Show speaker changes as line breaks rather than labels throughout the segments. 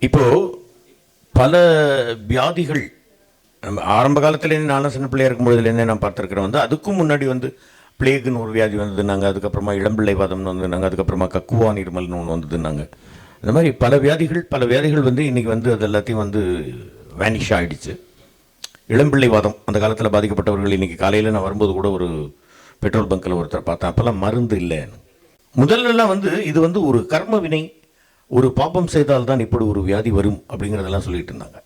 இப்போ பல வியாதிகள் நம்ம ஆரம்ப காலத்துலேருந்து நானும் சின்ன பிள்ளையா இருக்கும் நான் பார்த்துருக்குறேன் வந்து அதுக்கும் முன்னாடி வந்து பிளேகுன்னு ஒரு வியாதி வந்ததுனாங்க அதுக்கப்புறமா இளம்பிள்ளைவாதம்னு வந்ததுனாங்க அதுக்கப்புறமா கக்குவா நீர்மல்னு ஒன்று வந்ததுனாங்க இந்த மாதிரி பல வியாதிகள் பல வியாதிகள் வந்து இன்றைக்கி வந்து அது எல்லாத்தையும் வந்து வேனிஷ் ஆகிடுச்சு இளம்பிள்ளைவாதம் அந்த காலத்தில் பாதிக்கப்பட்டவர்கள் இன்றைக்கி காலையில் நான் வரும்போது கூட ஒரு பெட்ரோல் பங்க்கில் ஒருத்தர் பார்த்தேன். அப்போல்லாம் மருந்து இல்லை முதல்லலாம் வந்து இது வந்து ஒரு கர்ம வினை ஒரு பாப்பம் செய்தால் தான் இப்படி ஒரு வியாதி வரும் அப்படிங்கிறதெல்லாம் சொல்லிட்டு இருந்தாங்க.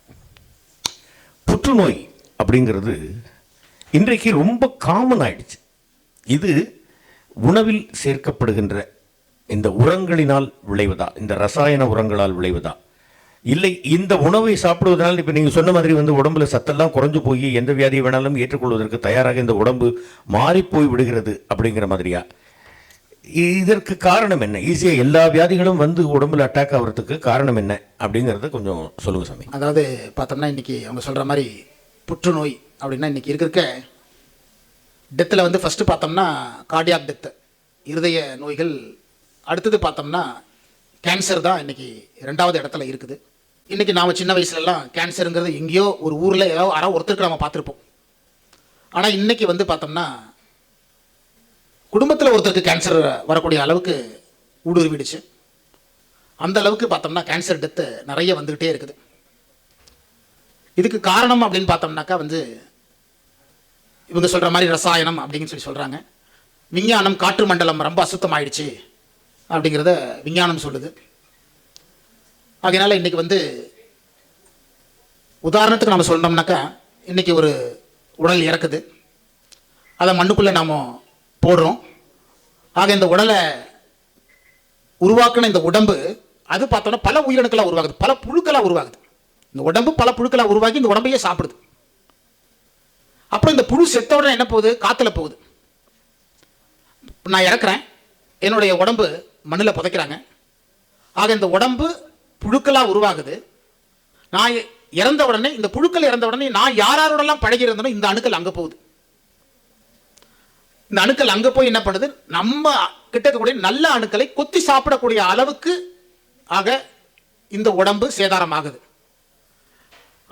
புற்றுநோய் அப்படிங்கிறது இன்றைக்கு ரொம்ப காமன் ஆயிடுச்சு. இது உணவில் சேர்க்கப்படுகின்ற இந்த உரங்களினால் விளைவதா இந்த ரசாயன உரங்களால் விளைவதா? இல்லை இந்த உணவை சாப்பிடுவதனால் இப்போ நீங்கள் சொன்ன மாதிரி வந்து உடம்புல சத்தெல்லாம் குறைஞ்சு போய் எந்த வியாதியை வேணாலும் ஏற்றுக்கொள்வதற்கு தயாராக இந்த உடம்பு மாறிப்போய் விடுகிறது அப்படிங்கிற மாதிரியா? இதற்கு காரணம் என்ன? ஈஸியாக எல்லா வியாதிகளும் வந்து உடம்புல அட்டாக் ஆகிறதுக்கு காரணம் என்ன? அப்படிங்கிறத கொஞ்சம் சொல்லுங்கள் சாமி.
அதாவது பார்த்தோம்னா இன்றைக்கி அவங்க சொல்கிற மாதிரி புற்றுநோய் அப்படின்னா இன்றைக்கி இருக்க இருக்க டெத்தில் வந்து ஃபஸ்ட்டு பார்த்தோம்னா கார்டியாக் டெத்து இருதய நோய்கள். அடுத்தது பார்த்தோம்னா கேன்சர் தான் இன்னைக்கு ரெண்டாவது இடத்துல இருக்குது. இன்றைக்கி நாம் சின்ன வயசுலலாம் கேன்சருங்கிறது எங்கேயோ ஒரு ஊரில் ஏதாவது யாராவது ஒருத்தருக்கு நம்ம பார்த்துருப்போம். ஆனால் இன்னைக்கு வந்து பார்த்தோம்னா குடும்பத்தில் ஒருத்தருக்கு கேன்சர் வரக்கூடிய அளவுக்கு ஊடுருவிடுச்சு. அந்த அளவுக்கு பார்த்தோம்னா கேன்சர் டெத்து நிறைய வந்துக்கிட்டே இருக்குது. இதுக்கு காரணம் அப்படின்னு பார்த்தோம்னாக்கா வந்து இவங்க சொல்கிற மாதிரி ரசாயனம் அப்படின்னு சொல்லி சொல்கிறாங்க விஞ்ஞானம் காற்று மண்டலம் ரொம்ப அசுத்தமாயிடுச்சு அப்படிங்கிறத விஞ்ஞானம் சொல்லுது. அதனால் இன்றைக்கி வந்து உதாரணத்துக்கு நம்ம சொன்னோம்னாக்கா இன்றைக்கி ஒரு உடல் இறக்குது. அதை மண்ணுக்குள்ளே நாம் போடுறோம். ஆக இந்த உடலை உருவாக்கின இந்த உடம்பு அது பார்த்தோன்னா பல உயிரணுக்களாக உருவாகுது பல புழுக்களாக உருவாகுது. இந்த உடம்பு பல புழுக்களாக உருவாக்கி இந்த உடம்பையே சாப்பிடுது. அப்புறம் இந்த புழு செத்த உடனே என்ன போகுது? காற்றுல போகுது. நான் இறக்குறேன். என்னுடைய உடம்பு மண்ணில் புதைக்கிறாங்க. ஆக இந்த உடம்பு புழுக்களாக உருவாகுது. நான் இறந்த உடனே இந்த புழுக்கள் இறந்த உடனே நான் யாரோடலாம் பழகி இருந்தனோ இந்த அணுக்கள் அங்கே போகுது. இந்த அணுக்கள் அங்கே போய் என்ன பண்ணுது? நம்ம கிட்ட இருக்கக்கூடிய நல்ல அணுக்களை கொத்தி சாப்பிடக்கூடிய அளவுக்கு ஆக இந்த உடம்பு சேதாரமாகுது.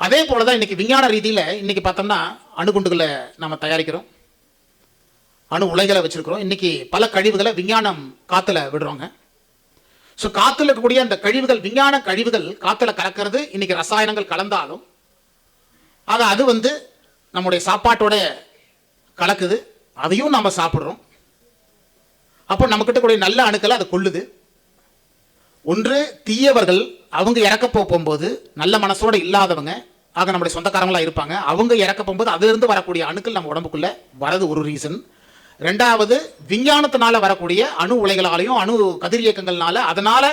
அதே போல தான் இன்னைக்கு விஞ்ஞான ரீதியில் இன்னைக்கு பார்த்தோம்னா அணுகுண்டுகளை நம்ம தயாரிக்கிறோம். அணு உலைகளை வச்சிருக்கிறோம். இன்னைக்கு பல கழிவுகளை விஞ்ஞானம் காத்துல விடுறோங்க. ஸோ காத்துல இருக்கக்கூடிய அந்த கழிவுகள் விஞ்ஞான கழிவுகள் காத்துல கலக்கிறது இன்னைக்கு ரசாயனங்கள் கலந்தாலும் ஆக அது வந்து நம்முடைய சாப்பாட்டோட கலக்குது. அதையும் நாம் சாப்பிட்றோம். அப்போ நம்மக்கிட்ட கூடிய நல்ல அணுக்களை அதை கொள்ளுது. ஒன்று தீயவர்கள் அவங்க இறக்க போகும்போது நல்ல மனசோடு இல்லாதவங்க ஆக நம்முடைய சொந்தக்காரங்களாக இருப்பாங்க. அவங்க இறக்க போகும்போது அதிலிருந்து வரக்கூடிய அணுக்கள் நம்ம உடம்புக்குள்ள வரது ஒரு ரீசன் ரெண்டாவது விஞ்ஞானத்தினால வரக்கூடிய அணு உலைகளாலையும் அணு கதிரியக்கங்கள்னால அதனால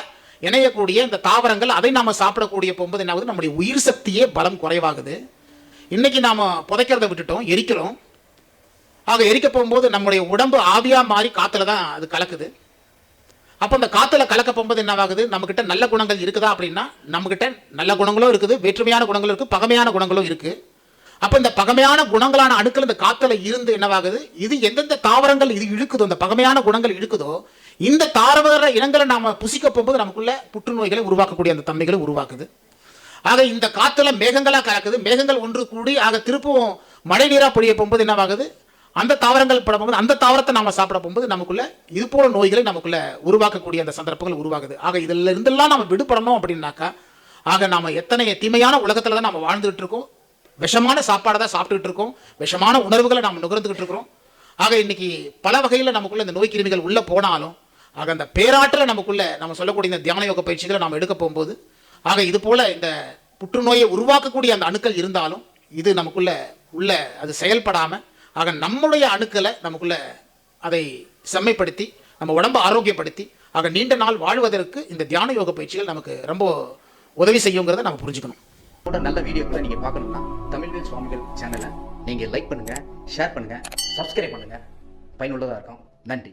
இணையக்கூடிய இந்த தாவரங்கள் அதை நாம் சாப்பிடக்கூடிய போகும்போது என்னாவது நம்முடைய உயிர் சக்தியே பலம் குறைவாகுது. இன்னைக்கு நாம் புதைக்கிறத விட்டுட்டோம் எரிக்கிறோம். ஆக எரிக்க போகும்போது நம்முடைய உடம்பு ஆவியாக மாறி காற்றுல தான் அது கலக்குது. அப்போ அந்த காற்றுல கலக்க போகும்போது என்னவாகுது? நம்மக்கிட்ட நல்ல குணங்கள் இருக்குதா அப்படின்னா நம்மக்கிட்ட நல்ல குணங்களும் இருக்குது வேற்றுமையான குணங்களும் இருக்குது பகமையான குணங்களும் இருக்குது அப்போ இந்த பகமையான குணங்களான அணுக்கள் இந்த காற்றுல இருந்து என்னவாகுது? இது எந்தெந்த தாவரங்கள் இது இழுக்குதோ இந்த பகமையான குணங்கள் இழுக்குதோ இந்த தாவர இனங்களை நாம புசிக்க போகும்போது நமக்குள்ள புற்றுநோய்களை உருவாக்கக்கூடிய அந்த தன்மைகளை உருவாக்குது. ஆக இந்த காற்றுல மேகங்களாக கலக்குது. மேகங்கள் ஒன்று கூடி ஆக திருப்பவும் மழை நீராக பொழிய போகும்போது என்னவாகுது? அந்த தாவரங்கள் படம்போது அந்த தாவரத்தை நாம சாப்பிட போகும்போது நமக்குள்ள இது போல நோய்களை நமக்குள்ள உருவாக்கக்கூடிய அந்த சந்தர்ப்பங்கள் உருவாகுது. ஆக இதுல இருந்தெல்லாம் நம்ம விடுபடணும் அப்படின்னாக்கா ஆக நாம எத்தனை தீமையான உலகத்துல தான் நம்ம வாழ்ந்துகிட்டு இருக்கோம். விஷமான சாப்பாடை தான் சாப்பிட்டுட்டு இருக்கோம். விஷமான உணர்வுகளை நாம் நுகர்ந்துகிட்டு இருக்கிறோம். ஆக இன்னைக்கு பல வகையில் நமக்குள்ள இந்த நோய் கிருமிகள் உள்ள போனாலும் ஆக அந்த பேராற்றலை நமக்குள்ள நம்ம சொல்லக்கூடிய இந்த தியான யோக பயிற்சிகளை நாம் எடுக்க போகும்போது ஆக இது போல இந்த புற்றுநோயை உருவாக்கக்கூடிய அந்த அணுக்கள் இருந்தாலும் இது நமக்குள்ள உள்ள அது செயல்படாமல் ஆக நம்முடைய அணுக்களை நமக்குள்ள அதை செம்மைப்படுத்தி நம்ம உடம்பை ஆரோக்கியப்படுத்தி ஆக நீண்ட நாள் வாழ்வதற்கு இந்த தியான யோக பயிற்சிகள் நமக்கு ரொம்ப உதவி செய்யுங்கிறத நம்ம புரிஞ்சுக்கணும்.
கூட நல்ல வீடியோக்களை நீங்க பார்க்கணும்னா தமிழ்வேல் சுவாமிகள் சேனலை நீங்க லைக் பண்ணுங்க ஷேர் பண்ணுங்க சப்ஸ்கிரைப் பண்ணுங்க. பயனுள்ளதாக இருக்கும். நன்றி.